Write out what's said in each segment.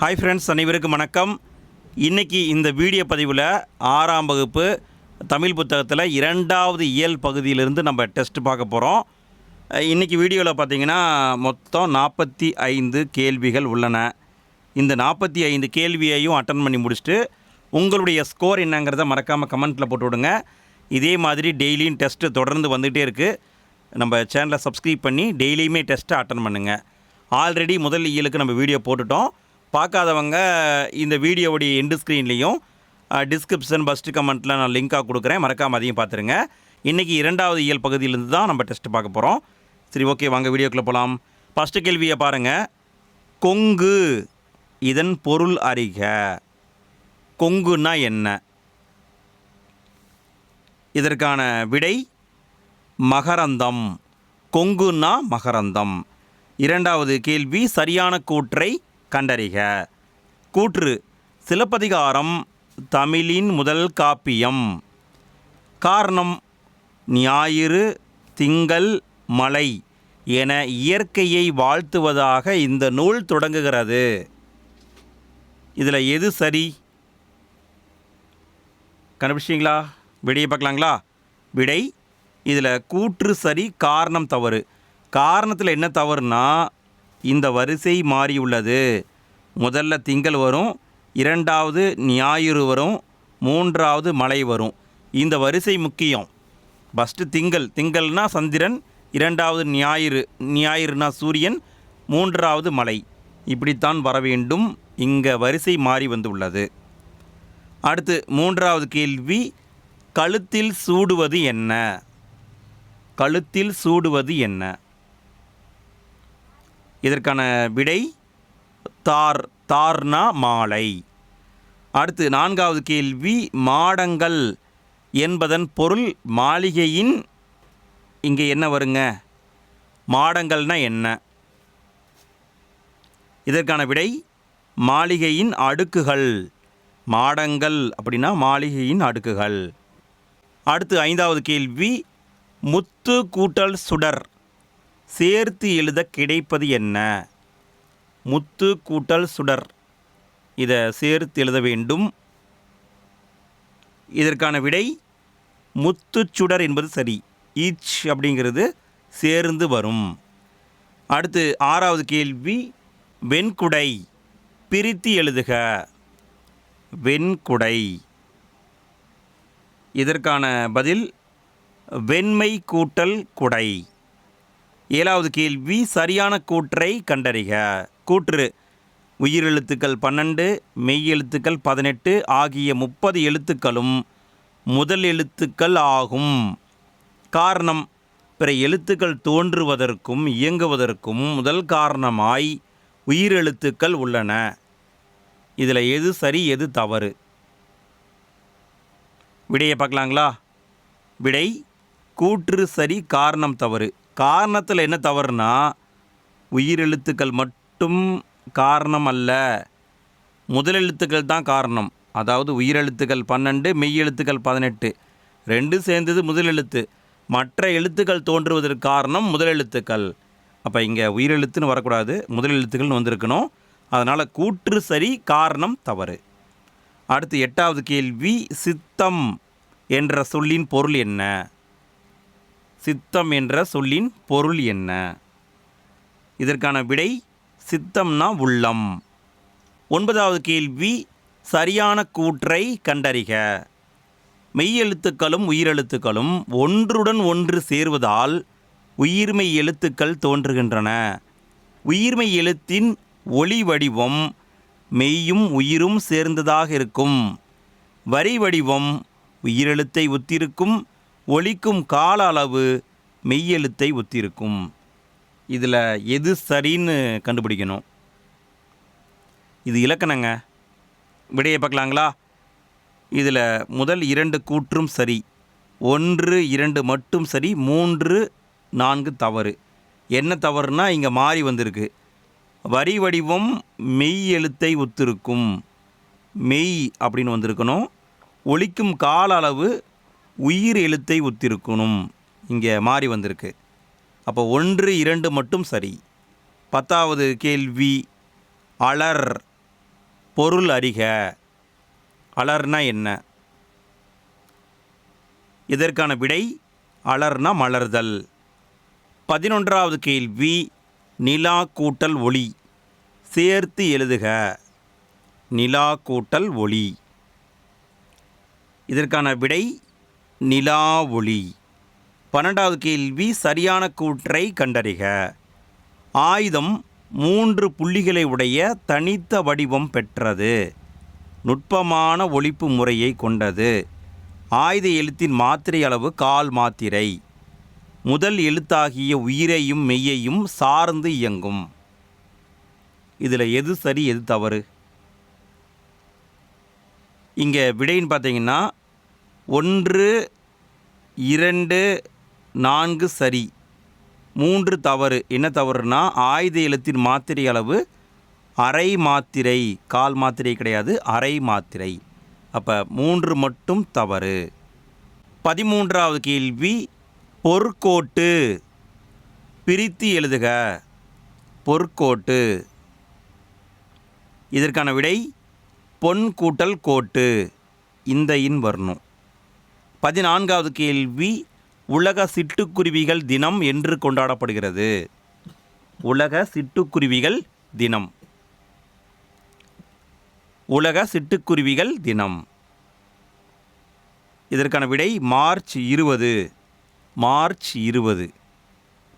Hi friends அனைவருக்கும் வணக்கம். இன்றைக்கி இந்த வீடியோ பதிவில் ஆறாம் வகுப்பு தமிழ் புத்தகத்தில் இரண்டாவது இயல் பகுதியிலிருந்து நம்ம டெஸ்ட் பார்க்க போகிறோம் இன்றைக்கி வீடியோவில் பார்த்தீங்கன்னா மொத்தம் நாற்பத்தி ஐந்து கேள்விகள் உள்ளன. இந்த நாற்பத்தி ஐந்து கேள்வியையும் அட்டன் பண்ணி முடிச்சுட்டு உங்களுடைய ஸ்கோர் என்னங்கிறத மறக்காமல் கமெண்ட்டில் போட்டு விடுங்க. இதே மாதிரி டெய்லியும் டெஸ்ட்டு தொடர்ந்து வந்துகிட்டே இருக்குது நம்ம சேனலை சப்ஸ்கிரைப் பண்ணி டெய்லியுமே டெஸ்ட்டை அட்டன் பண்ணுங்கள் ஆல்ரெடி முதல் இயலுக்கு நம்ம வீடியோ போட்டுட்டோம். பார்க்காதவங்க இந்த வீடியோவுடைய எண்டு ஸ்க்ரீன்லேயும் டிஸ்கிரிப்ஷன் ஃபஸ்ட்டு கமெண்ட்டில் நான் லிங்காக கொடுக்குறேன். மறக்காமல் அதையும் பார்த்துருங்க. இன்றைக்கி இரண்டாவது இயல் பகுதியிலேருந்து தான் நம்ம டெஸ்ட் பார்க்க போகிறோம் சரி ஓகே வாங்க வீடியோக்குள்ளே போகலாம் ஃபஸ்ட்டு கேள்வியை பாருங்கள் கொங்கு இதன் பொருள் அறிக. கொங்குன்னா என்ன? இதற்கான விடை மகரந்தம். கொங்குன்னா மகரந்தம். இரண்டாவது கேள்வி சரியான கூற்றை கண்டறிக. கூற்று சிலப்பதிகாரம் தமிழின் முதல் காப்பியம். காரணம் ஞாயிறு திங்கள் மலை என இயற்கையை வாழ்த்துவதாக இந்த நூல் தொடங்குகிறது. இதில் எது சரி? கண்டுபிடிச்சிங்களா விடையை பார்க்கலாங்களா? விடை இதில் கூற்று சரி காரணம் தவறு. காரணத்தில் என்ன தவறுனா இந்த வரிசை மாறியுள்ளது. முதல்ல திங்கள் வரும் இரண்டாவது ஞாயிறு வரும் மூன்றாவது மலை வரும். இந்த வரிசை முக்கியம். ஃபஸ்ட்டு திங்கள். திங்கள்னா சந்திரன் இரண்டாவது ஞாயிறு ஞாயிறுனா சூரியன் மூன்றாவது மலை இப்படித்தான் வர வேண்டும். இங்கே வரிசை மாறி வந்துள்ளது. அடுத்து மூன்றாவது கேள்வி கழுத்தில் சூடுவது என்ன? கழுத்தில் சூடுவது என்ன? இதற்கான விடை தார் தார்னா மாலை. அடுத்து நான்காவது கேள்வி மாடங்கள் என்பதன் பொருள் மாளிகையின் இங்கே என்ன வருங்க? மாடங்கள்னா என்ன? இதற்கான விடை மாளிகையின் அடுக்குகள். மாடங்கள் அப்படின்னா மாளிகையின் அடுக்குகள். அடுத்து ஐந்தாவது கேள்வி முத்து கூட்டல் சுடர். சேர்த்து எழுத கிடைப்பது என்ன? முத்து கூட்டல் சுடர். இதை சேர்த்து எழுத வேண்டும். இதற்கான விடை முத்துச்சுடர் என்பது சரி. ஈச் அப்படிங்கிறது சேர்ந்து வரும். அடுத்து ஆறாவது கேள்வி வெண்குடை. பிரித்து எழுதுக. வெண்குடை. இதற்கான பதில் வெண்மை கூட்டல் குடை. ஏழாவது கேள்வி சரியான கூற்றை கண்டறிக. கூற்று உயிரெழுத்துக்கள் பன்னெண்டு மெய் எழுத்துக்கள் பதினெட்டு ஆகிய முப்பது எழுத்துக்களும் முதல் எழுத்துக்கள் ஆகும். காரணம் பிற எழுத்துக்கள் தோன்றுவதற்கும் இயங்குவதற்கும் முதல் காரணமாய் உயிரெழுத்துக்கள் உள்ளன. இதில் எது சரி எது தவறு? விடையை பார்க்கலாங்களா? விடை கூற்று சரி காரணம் தவறு. காரணத்தில் என்ன தவறுனா உயிரெழுத்துக்கள் மட்டும் காரணம் அல்ல முதலெழுத்துக்கள் தான் காரணம். அதாவது உயிரெழுத்துக்கள் பன்னெண்டு மெய்யெழுத்துக்கள் பதினெட்டு. ரெண்டு சேர்ந்தது முதலெழுத்து. மற்ற எழுத்துக்கள் தோன்றுவதற்கு காரணம் முதலெழுத்துக்கள். அப்போ இங்கே உயிரெழுத்துன்னு வரக்கூடாது முதலெழுத்துக்கள்னு வந்திருக்கணும். அதனால் கூற்று சரி காரணம் தவறு. அடுத்து எட்டாவது கேள்வி சித்தம் என்ற சொல்லின் பொருள் என்ன? சித்தம் என்ற சொல்லின் பொருள் என்ன? இதற்கான விடை சித்தம்னா உள்ளம். ஒன்பதாவது கேள்வி சரியான கூற்றை கண்டறிக. மெய்யெழுத்துக்களும் உயிரெழுத்துக்களும் ஒன்றுடன் ஒன்று சேர்வதால் உயிர்மெய் எழுத்துக்கள் தோன்றுகின்றன. உயிர்மெய் எழுத்தின் ஒளி வடிவம் மெய்யும் உயிரும் சேர்ந்ததாக இருக்கும். வரி வடிவம் உயிரெழுத்தை ஒத்திருக்கும் ஒழிக்கும் கால அளவு மெய்யெழுத்தை ஒத்திருக்கும். இதில் எது சரின்னு கண்டுபிடிக்கணும். இது இலக்கணங்க. விடையை பார்க்கலாங்களா? இதில் முதல் இரண்டு கூற்றும் சரி. ஒன்று இரண்டு மட்டும் சரி. மூன்று நான்கு தவறு. என்ன தவறுனா இங்கே மாறி வந்திருக்கு. வரி வடிவம் மெய் எழுத்தை ஒத்திருக்கும். மெய் அப்படின்னு வந்திருக்கணும். ஒழிக்கும் கால அளவு உயிர் எழுத்தை ஒத்திருக்கணும். இங்கே மாறி வந்திருக்கு. அப்போ ஒன்று இரண்டு மட்டும் சரி. பத்தாவது கேள்வி அலர் பொருள் அறிக. அலர்னா என்ன? இதற்கான விடை அலர்னா மலர்தல். பதினொன்றாவது கேள்வி நிலா கூட்டல் ஒளி. சேர்த்து எழுதுக. நிலா கூட்டல் ஒளி. இதற்கான விடை நிலா ஒளி பன்னெண்டாவது கேள்வி சரியான கூற்றை கண்டறிக. ஆயுதம் மூன்று புள்ளிகளை உடைய தனித்த வடிவம் பெற்றது. நுட்பமான ஒழிப்பு முறையை கொண்டது. ஆயுத எழுத்தின் மாத்திரை அளவு கால் மாத்திரை. முதல் எழுத்தாகிய உயிரையும் மெய்யையும் சார்ந்து இயங்கும். இதில் எது சரி எது தவறு? இங்கே விடைன்னு பார்த்தீங்கன்னா ஒன்று இரண்டு நான்கு சரி. மூன்று தவறு. என்ன தவறுனா ஆயுத எழுத்தின் மாத்திரை அளவு அரை மாத்திரை. கால் மாத்திரை கிடையாது அரை மாத்திரை. அப்போ மூன்று மட்டும் தவறு. பதிமூன்றாவது கேள்வி பொற்கோட்டு. பிரித்து எழுதுக. பொற்கோட்டு. இதற்கான விடை பொன் கூட்டல் கோட்டு. இந்த இன் வரணும். பதினான்காவது கேள்வி உலக சிட்டுக்குருவிகள் தினம் என்று கொண்டாடப்படுகிறது. உலக சிட்டுக்குருவிகள் தினம். உலக சிட்டுக்குருவிகள் தினம். இதற்கான விடை மார்ச் இருபது. மார்ச் இருபது.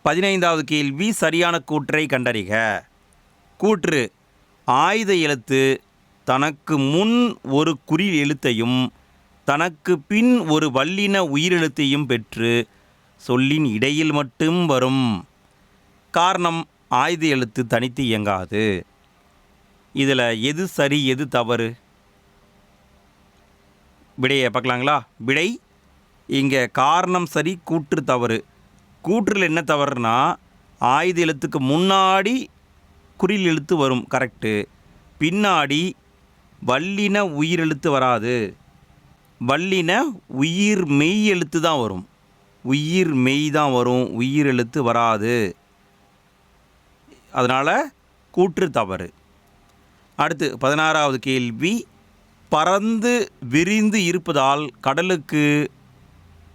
பதினைந்தாவது கேள்வி சரியான கூற்றை கண்டறிக. கூற்று ஆயுத எழுத்து தனக்கு முன் ஒரு குறி எழுத்தையும் தனக்கு பின் ஒரு வல்லின உயிரெழுத்தையும் பெற்று சொல்லின் இடையில் மட்டும் வரும். காரணம் ஆயுத எழுத்து தனித்து இயங்காது. இதில் எது சரி எது தவறு? விடையை பார்க்கலாங்களா? விடை இங்கே காரணம் சரி கூற்று தவறு. கூற்றில் என்ன தவறுனா ஆயுத எழுத்துக்கு முன்னாடி குறில் எழுத்து வரும் கரெக்டு பின்னாடி வல்லின உயிரெழுத்து வராது. வள்ளின உயிர் மெய் எழுத்து தான் வரும். உயிர் மெய் தான் வரும். உயிர் எழுத்து வராது. அதனால் கூற்று தவறு. அடுத்து பதினாறாவது கேள்வி. பறந்து விரிந்து இருப்பதால் கடலுக்கு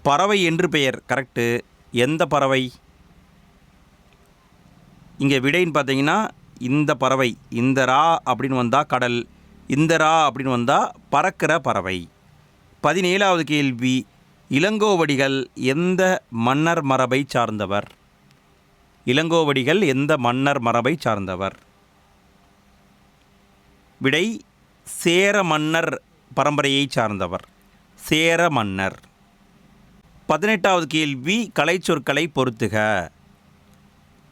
பறவை என்று பெயர். கரெக்டு எந்த பறவை? இங்கே விடைன்னு பார்த்தீங்கன்னா இந்த பறவை இந்த ரா அப்படின்னு வந்தால் கடல் இந்த ரா அப்படின்னு வந்தால் பறக்கிற பறவை. பதினேழாவது கேள்வி இளங்கோவடிகள் எந்த மன்னர் மரபை சார்ந்தவர்? இளங்கோவடிகள் எந்த மன்னர் மரபை சார்ந்தவர்? விடை சேர மன்னர் பரம்பரையை சார்ந்தவர். சேர மன்னர். பதினெட்டாவது கேள்வி கலைச்சொற்களை பொருத்துக.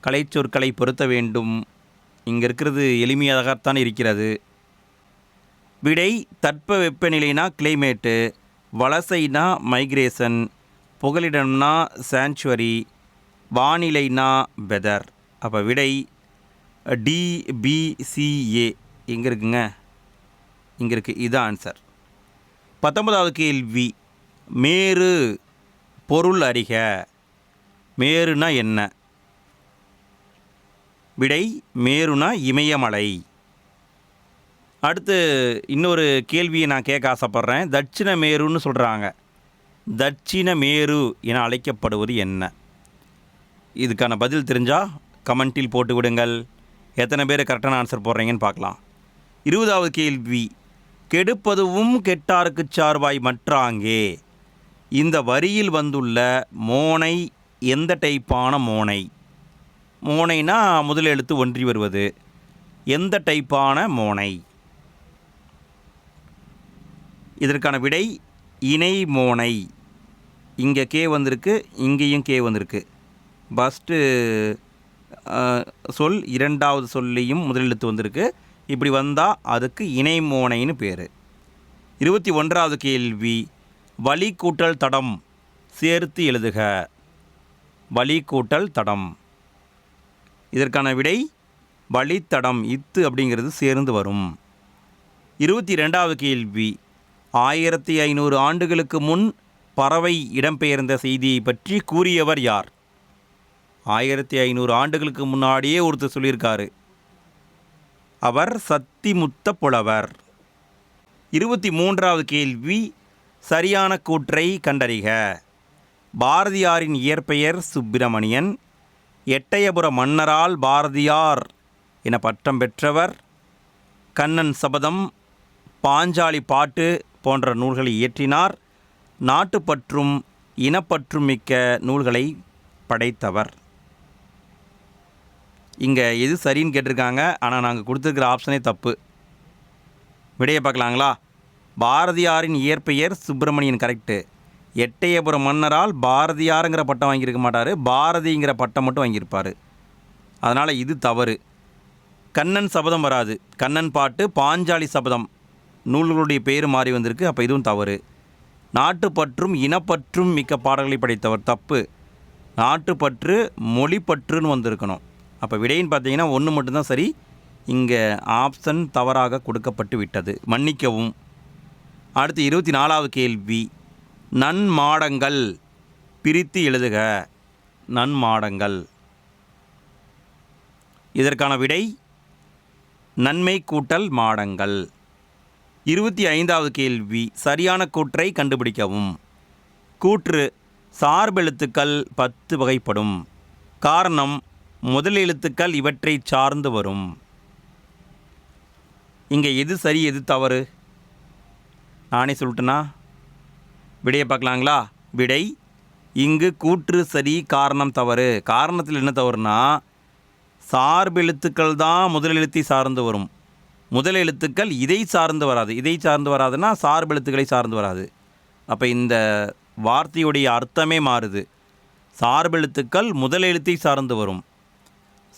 கலைச்சொற்களை பொருத்த வேண்டும். இங்கே இருக்கிறது எளிமையாகத்தான் இருக்கிறது. விடை தட்ப வெப்பநிலைனா கிளைமேட்டு வலசைனா மைக்ரேஷன் புகலிடம்னா சாங்சுவரி வானிலைனா வெதர் அப்போ விடை டிபிசிஏ எங்கே இருக்குங்க? இங்கே இருக்குது இதுதான் ஆன்சர் பத்தொன்பதாவது கேள்வி. மேரு பொருள் அறிக. மேருனா என்ன? விடை மேருனா இமயமலை. அடுத்து இன்னொரு கேள்வியை நான் கேட்க ஆசைப்பட்றேன். தட்சிண மேருன்னு சொல்கிறாங்க தட்சிண மேரு என அழைக்கப்படுவது என்ன? இதுக்கான பதில் தெரிஞ்சால் கமெண்ட்டில் போட்டு விடுங்கள். எத்தனை பேர் கரெக்டான ஆன்சர் போடுறீங்கன்னு பார்க்கலாம். இருபதாவது கேள்வி. கெடுப்பதுவும் கெட்டாருக்கு சார்வாய் மற்றாங்கே. இந்த வரியில் வந்துள்ள மோனை எந்த டைப்பான மோனை? மோனைனா முதல் எழுத்து ஒன்றி வருவது. எந்த டைப்பான மோனை? இதற்கான விடை இணைமோனை இங்கே கே வந்திருக்கு இங்கேயும் கே வந்திருக்கு. ஃபஸ்ட்டு சொல் இரண்டாவது சொல்லையும் முதலெழுத்து வந்திருக்கு. இப்படி வந்தால் அதுக்கு இணைமோனைன்னு பேர். இருபத்தி ஒன்றாவது கேள்வி வழி கூட்டல் தடம் சேர்த்து எழுதுக. வழி கூட்டல் தடம். இதற்கான விடை வழித்தடம் இத்து அப்படிங்கிறது சேர்ந்து வரும். இருபத்தி ரெண்டாவது கேள்வி ஆயிரத்தி ஐநூறு ஆண்டுகளுக்கு முன் பறவை இடம்பெயர்ந்த செய்தியை பற்றி கூறியவர் யார்? ஆயிரத்தி ஐநூறு ஆண்டுகளுக்கு முன்னாடியே ஒருத்தர் சொல்லியிருக்காரு. அவர் சத்திமுத்த புலவர். இருபத்தி மூன்றாவது கேள்வி சரியான கூற்றை கண்டறிக. பாரதியாரின் இயற்பெயர் சுப்பிரமணியன். எட்டயபுர மன்னரால் பாரதியார் என பட்டம் பெற்றவர். கண்ணன் சபதம் பாஞ்சாலி பாட்டு போன்ற நூல்களை இயற்றினார். நாட்டுப்பற்றும் இனப்பற்றும் மிக்க நூல்களை படைத்தவர். இங்கே எது சரின்னு கேட்டிருக்காங்க. ஆனால் நாங்கள் கொடுத்துருக்கிற ஆப்ஷனே தப்பு. விடையை பார்க்கலாங்களா? பாரதியாரின் இயற்பெயர் சுப்பிரமணியன் கரெக்டு எட்டயபுரம் மன்னரால் பாரதியாருங்கிற பட்டம் வாங்கியிருக்க மாட்டார். பாரதிங்கிற பட்டம் மட்டும் வாங்கியிருப்பார். அதனால் இது தவறு. கண்ணன் சபதம் வராது. கண்ணன் பாட்டு பாஞ்சாலி சபதம். நூல்களுடைய பெயர் மாறி வந்திருக்கு. அப்போ இதுவும் தவறு. நாட்டுப்பற்றும் இனப்பற்றும் மிக்க பாடல்களை படைத்தவர் தப்பு. நாட்டுப்பற்று மொழிப்பற்றுன்னு வந்திருக்கணும். அப்போ விடைன்னு பார்த்தீங்கன்னா ஒன்று மட்டும்தான் சரி. இங்கே ஆப்ஷன் தவறாக கொடுக்கப்பட்டு விட்டது. மன்னிக்கவும். அடுத்து இருபத்தி நாலாவது கேள்வி நன்மாடங்கள் பிரித்து எழுதுக. நன்மாடங்கள் இதற்கான விடை நன்மை கூட்டல் மாடங்கள். இருபத்தி ஐந்தாவது கேள்வி சரியான கூற்றை கண்டுபிடிக்கவும். கூற்று சார்பெழுத்துக்கள் பத்து வகைப்படும். காரணம் முதல் எழுத்துக்கள் இவற்றை சார்ந்து வரும். இங்கே எது சரி எது தவறு? நானே சொல்லட்டுனா விடையை பார்க்கலாங்களா? விடை இங்கு கூற்று சரி காரணம் தவறு. காரணத்தில் என்ன தவறுனா சார்பெழுத்துக்கள் தான் முதல் எழுத்தை சார்ந்து வரும். முதல் எழுத்துக்கள் இதை சார்ந்து வராது. இதை சார்ந்து வராதுன்னா சார்பு எழுத்துக்களை சார்ந்து வராது. அப்போ இந்த வார்த்தையுடைய அர்த்தமே மாறுது. சார்பு எழுத்துக்கள் முதல் எழுத்தை சார்ந்து வரும்.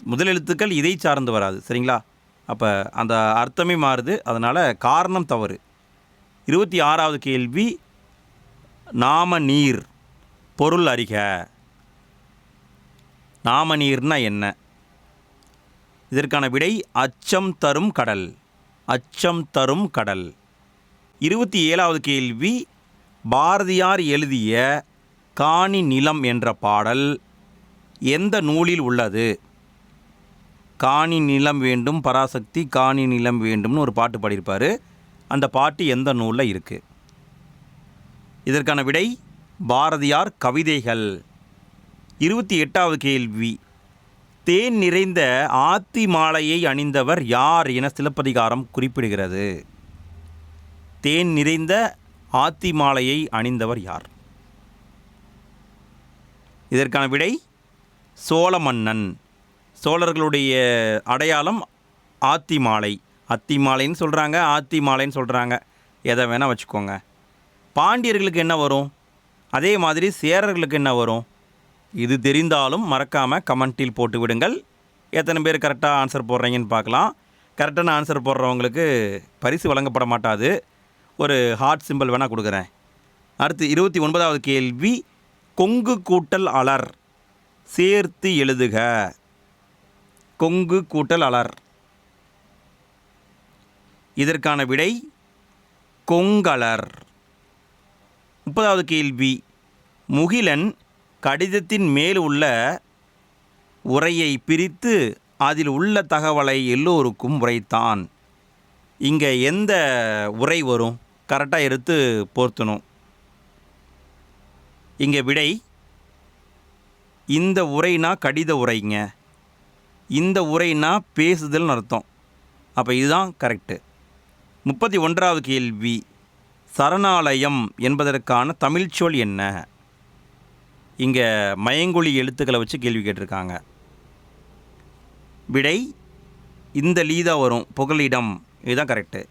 முதல் எழுத்துக்கள் இதை சார்ந்து வராது. சரிங்களா? அப்போ அந்த அர்த்தமே மாறுது. அதனால் காரணம் தவறு. இருபத்தி ஆறாவது கேள்வி நாம நீர் பொருள் அறிக. நாம நீர்னா என்ன? இதற்கான விடை அச்சம் தரும் கடல். அச்சம் தரும் கடல். இருபத்தி ஏழாவது கேள்வி பாரதியார் எழுதிய காணி நிலம் என்ற பாடல் எந்த நூலில் உள்ளது? காணி நிலம் வேண்டும் பராசக்தி காணி நிலம் வேண்டும்னு ஒரு பாட்டு பாடியிருப்பார். அந்த பாட்டு எந்த நூலில் இருக்குது இதற்கான விடை பாரதியார் கவிதைகள். இருபத்தி எட்டாவது கேள்வி தேன் நிறைந்த ஆத்தி மாலையை அணிந்தவர் யார் என சிலப்பதிகாரம் குறிப்பிடுகிறது. தேன் நிறைந்த ஆத்தி மாலையை அணிந்தவர் யார்? இதற்கான விடை சோழ மன்னன் சோழர்களுடைய அடையாளம் ஆத்தி மாலை. அத்தி மாலைன்னு சொல்கிறாங்க ஆத்தி மாலைன்னு சொல்கிறாங்க எதை வேணால் வச்சுக்கோங்க. பாண்டியர்களுக்கு என்ன வரும்? அதே மாதிரி சேரர்களுக்கு என்ன வரும்? இது தெரிந்தாலும் மறக்காமல் கமெண்ட்டில் போட்டு விடுங்கள் எத்தனை பேர் கரெக்டாக ஆன்சர் போடுறீங்கன்னு பார்க்கலாம். கரெக்டான ஆன்சர் போடுறவங்களுக்கு பரிசு வழங்கப்பட மாட்டாது. ஒரு ஹார்ட் சிம்பிள் வேணால் கொடுக்குறேன். அடுத்து இருபத்தி ஒன்பதாவது கேள்வி. கொங்கு கூட்டல் அலர். சேர்த்து எழுதுக. கொங்கு கூட்டல் அலர். இதற்கான விடை கொங்கலர். முப்பதாவது கேள்வி. முகிலன் கடிதத்தின் மேல் உள்ள உரையை பிரித்து அதில் உள்ள தகவலை எல்லோருக்கும் உரைத்தான். இங்கே எந்த உரை வரும்? கரெக்டாக எடுத்து பொருத்தணும். இங்கே விடை இந்த உரைனா கடித உரைங்க. இந்த உரைனா பேசுதல்னு அர்த்தம். அப்போ இதுதான் கரெக்டு முப்பத்தி ஒன்றாவது கேள்வி சரணாலயம் என்பதற்கான தமிழ்ச்சொல் என்ன? இங்கே மயங்கொழி எழுத்துக்களை வச்சு கேள்வி கேட்டிருக்காங்க. விடை இந்த லீதா வரும் புகலிடம். இதுதான் கரெக்டு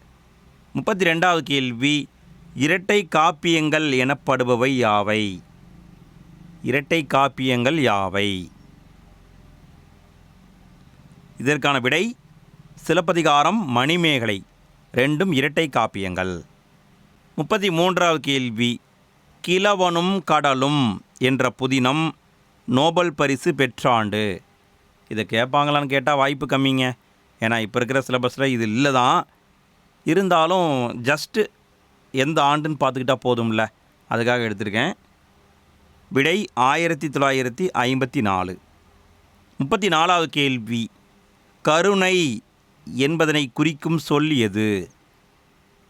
முப்பத்தி ரெண்டாவது கேள்வி இரட்டை காப்பியங்கள் எனப்படுபவை யாவை? இரட்டை காப்பியங்கள் யாவை? இதற்கான விடை சிலப்பதிகாரம் மணிமேகலை. ரெண்டும் இரட்டை காப்பியங்கள். முப்பத்தி மூன்றாவது கேள்வி கிழவனும் கடலும். என்ற புதினம் நோபல் பரிசு பெற்ற ஆண்டு இதை கேட்பாங்களான்னு கேட்டால் வாய்ப்பு கம்மிங்க. ஏன்னா இப்போ இருக்கிற சிலபஸில் இது இல்லை தான் இருந்தாலும் ஜஸ்ட்டு எந்த ஆண்டுன்னு பார்த்துக்கிட்டா போதும்ல. அதுக்காக எடுத்திருக்கேன். விடை ஆயிரத்தி தொள்ளாயிரத்தி ஐம்பத்தி நாலு. முப்பத்தி நாலாவது கேள்வி. கருணை என்பதனை குறிக்கும் சொல்லியது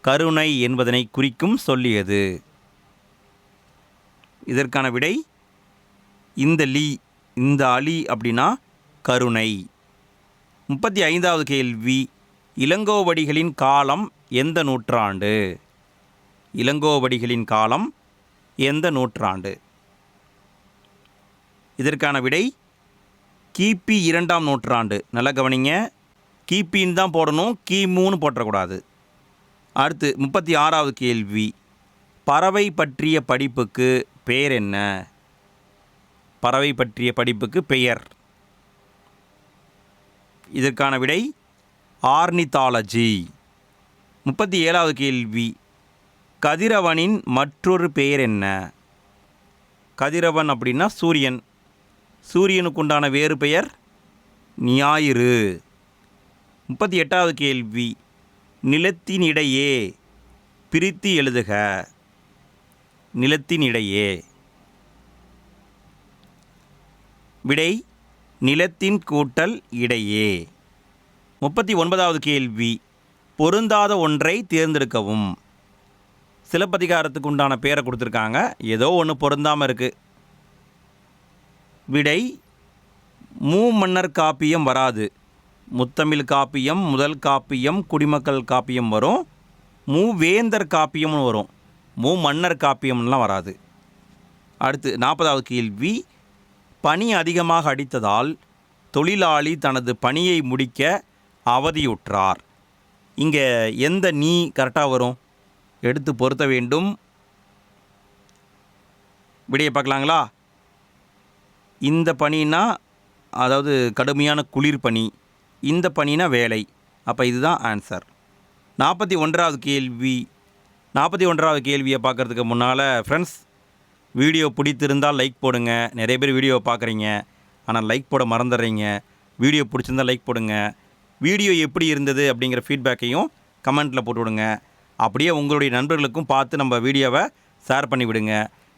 கருணை என்பதனை குறிக்கும் சொல்லியது இதற்கான விடை இந்த லீ இந்த அலி அப்படின்னா கருணை. முப்பத்தி ஐந்தாவது கேள்வி இளங்கோவடிகளின் காலம் எந்த நூற்றாண்டு? இளங்கோவடிகளின் காலம் எந்த நூற்றாண்டு? இதற்கான விடை கிபி இரண்டாம் நூற்றாண்டு. நல்லா கவனிங்க கிபின்னு தான் போடணும் கிமுன்னு போட்டக்கூடாது. அடுத்து முப்பத்தி ஆறாவது கேள்வி பறவை பற்றிய படிப்புக்கு பெயர் என்ன? பறவை பற்றிய படிப்புக்கு பெயர். இதற்கான விடை ஆர்னிதாலஜி. முப்பத்தி ஏழாவது கேள்வி. கதிரவனின் மற்றொரு பெயர் என்ன? கதிரவன் அப்படின்னா சூரியன். சூரியனுக்கு உண்டான வேறு பெயர் ஞாயிறு. முப்பத்தி எட்டாவது கேள்வி. நிலத்தினிடையே பிரித்து எழுதுக. நிலத்தினிடையே. விடை நிலத்தின் கூட்டல் இடையே. முப்பத்தி ஒன்பதாவது கேள்வி பொருந்தாத ஒன்றை தேர்ந்தெடுக்கவும். சிலப்பதிகாரத்துக்கு உண்டான பேரை கொடுத்துருக்காங்க. ஏதோ ஒன்று பொருந்தாமல் இருக்குது விடை மூ மன்னர் காப்பியம் வராது. முத்தமிழ் காப்பியம் முதல் காப்பியம் குடிமக்கள் காப்பியம் வரும். மூவேந்தர் காப்பியம்னு வரும். மூ மன்னர் காப்பியம்லாம் வராது. அடுத்து நாற்பதாவது கேள்வி. பனி அதிகமாக அடித்ததால் தொழிலாளி தனது பணியை முடிக்க அவதியுற்றார். இங்கே எந்த நீ கரெக்டாக வரும்? எடுத்து பொருத்த வேண்டும். விடையை பார்க்கலாங்களா? இந்த பணினா அதாவது கடுமையான குளிர் பனி. இந்த பணினா வேலை. அப்போ இதுதான் ஆன்சர். நாற்பத்தி ஒன்றாவது கேள்வி. நாற்பத்தி ஒன்றாவது கேள்வியை பார்க்குறதுக்கு முன்னால் ஃப்ரெண்ட்ஸ் வீடியோ பிடித்திருந்தால் லைக் போடுங்க. நிறைய பேர் வீடியோ பார்க்குறீங்க. ஆனால் லைக் போட மறந்துடுறீங்க. வீடியோ பிடிச்சிருந்தால் லைக் போடுங்க. வீடியோ எப்படி இருந்தது அப்படிங்கிற ஃபீட்பேக்கையும் கமெண்ட்டில் போட்டு விடுங்க அப்படியே உங்களுடைய நண்பர்களுக்கும் பார்த்து நம்ம வீடியோவை ஷேர் பண்ணி விடுங்க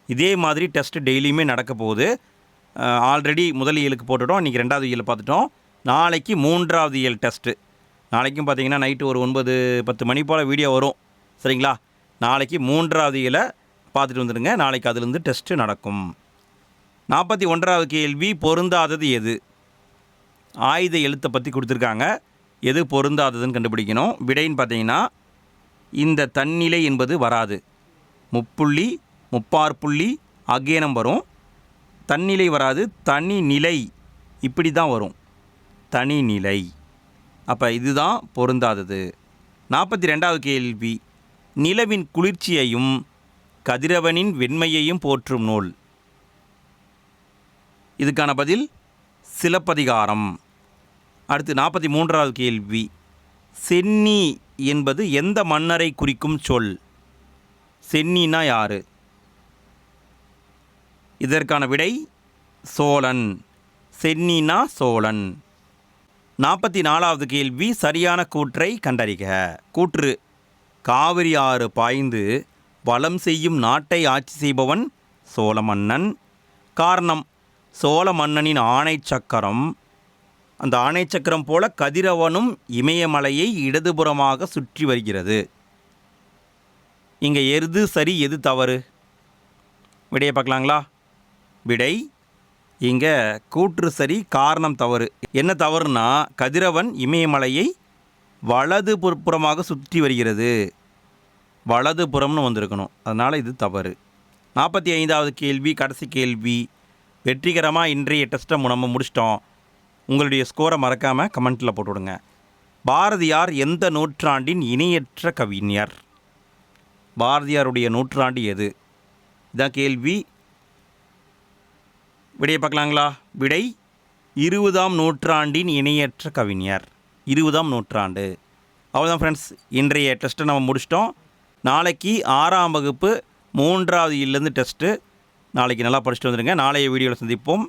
இதே மாதிரி டெஸ்ட் டெய்லியுமே நடக்க போகுது. ஆல்ரெடி முதல் இயலுக்கு போட்டுட்டோம். இன்றைக்கி ரெண்டாவது இயல் பார்த்துட்டோம். நாளைக்கு மூன்றாவது இயல் டெஸ்ட்டு நாளைக்கும் பார்த்தீங்கன்னா நைட்டு ஒரு ஒன்பது பத்து மணி போல் வீடியோ வரும். சரிங்களா? நாளைக்கு மூன்றாவது இல பார்த்துட்டு வந்துடுங்க. நாளைக்கு அதுலேருந்து டெஸ்ட்டு நடக்கும். நாற்பத்தி ஒன்றாவது கேள்வி பொருந்தாதது எது? ஆயுத எழுத்தை பற்றி கொடுத்துருக்காங்க. எது பொருந்தாததுன்னு கண்டுபிடிக்கணும். விடைன்னு பார்த்தீங்கன்னா இந்த தன்னிலை என்பது வராது. முப்புள்ளி முப்பார்புள்ளி அகேனம் வரும். தன்னிலை வராது தனி நிலை இப்படி தான் வரும். தனி நிலை அப்போ இதுதான் பொருந்தாதது. நாற்பத்தி ரெண்டாவது கேள்வி. நிலவின் குளிர்ச்சியையும் கதிரவனின் வெண்மையையும் போற்றும் நூல். இதுக்கான பதில் சிலப்பதிகாரம். அடுத்து நாற்பத்தி மூன்றாவது கேள்வி. சென்னி என்பது எந்த மன்னரை குறிக்கும் சொல்? சென்னினா யாரு? இதற்கான விடை சோழன். சென்னினா சோழன். நாற்பத்தி நாலாவது கேள்வி சரியான கூற்றை கண்டறிக. கூற்று காவிரி ஆறு பாய்ந்து வளம் செய்யும் நாட்டை ஆட்சி செய்பவன் சோழ மன்னன் காரணம் சோழ மன்னனின் ஆணை சக்கரம். அந்த ஆணை சக்கரம் போல கதிரவனும் இமயமலையை இடதுபுறமாக சுற்றி வருகிறது. இங்கே எது சரி எது தவறு? விடையை பார்க்கலாங்களா? விடை இங்கே கூற்று சரி காரணம் தவறு. என்ன தவறுனா கதிரவன் இமயமலையை வலது புறமாக சுற்றி வருகிறது. வலது புறம்னு வந்திருக்கணும். அதனால் இது தவறு. நாற்பத்தி ஐந்தாவது கேள்வி கடைசி கேள்வி. வெற்றிகரமாக இன்றைய டெஸ்ட்டை நம்ம முடிச்சிட்டோம். உங்களுடைய ஸ்கோரை மறக்காமல் கமெண்ட்டில் போட்டு விடுங்க பாரதியார் எந்த நூற்றாண்டின் இணையற்ற கவிஞர்? பாரதியாருடைய நூற்றாண்டு எது? இதான் கேள்வி. விடையை பார்க்கலாங்களா? விடை இருபதாம் நூற்றாண்டின் இணையற்ற கவிஞர். இருபதாம் நூற்றாண்டு. அவ்வளோதான் ஃப்ரெண்ட்ஸ் இன்றைய டெஸ்ட்டை நம்ம முடிச்சிட்டோம். நாளைக்கு ஆறாம் வகுப்பு மூன்றாவது இலேருந்து டெஸ்ட்டு நாளைக்கு நல்லா படிச்சுட்டு வந்துடுங்க நாளைய வீடியோவில் சந்திப்போம்.